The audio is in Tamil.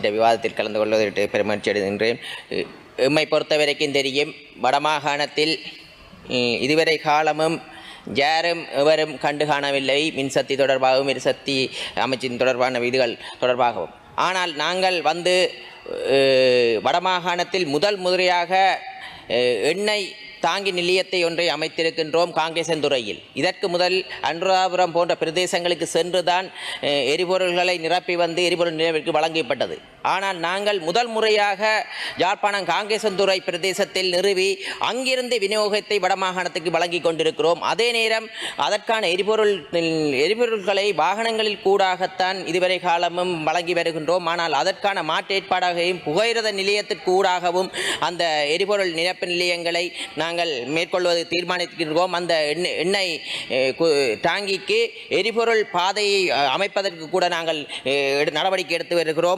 இந்த விவாதத்தில் கலந்து கொள்வதற்கு பெருமகிழ்ச்சி அடைகின்றேன். எம்மை பொறுத்தவரைக்கும் தெரியும் வடமாகாணத்தில் இதுவரை காலமும் யாரும் எவரும் கண்டு காணவில்லை. மின்சக்தி தொடர்பாகவும் எரிசக்தி அமைச்சின் தொடர்பான விதிகள் தொடர்பாகவும். ஆனால் நாங்கள் வந்து வடமாகாணத்தில் முதல் முறையாக எண்ணெய் தாங்கி நிலையத்தை ஒன்றை அமைத்திருக்கின்றோம் காங்கேசந்துறையில் இதற்கு முதல் அனுராபுரம் போன்ற பிரதேசங்களுக்கு சென்றுதான் எரிபொருள்களை நிரப்பி வந்து எரிபொருள் நிலையத்திற்கு வழங்கப்பட்டது. ஆனால் நாங்கள் முதல் முறையாக யாழ்ப்பாணம் காங்கேசந்துறை பிரதேசத்தில் நிறுவி அங்கிருந்து விநியோகத்தை வடமாகாணத்துக்கு வழங்கி கொண்டிருக்கிறோம். அதே நேரம் அதற்கான எரிபொருள் எரிபொருள்களை வாகனங்களில் கூடாகத்தான் இதுவரை காலமும் வழங்கி வருகின்றோம். ஆனால் அதற்கான மாற்று ஏற்பாடாகவும் புகையிரத நிலையத்திற்கூடாகவும் அந்த எரிபொருள் நிரப்பு நிலையங்களை நாங்கள் மேற்கொள்வது தீர்மானித்திருக்கிறோம் அந்த எண்ணெய் எண்ணெய் டாங்கிக்கு எரிபொருள் பாதையை அமைப்பதற்கு கூட நாங்கள் எடு- நடவடிக்கை எடுத்து வருகிறோம்.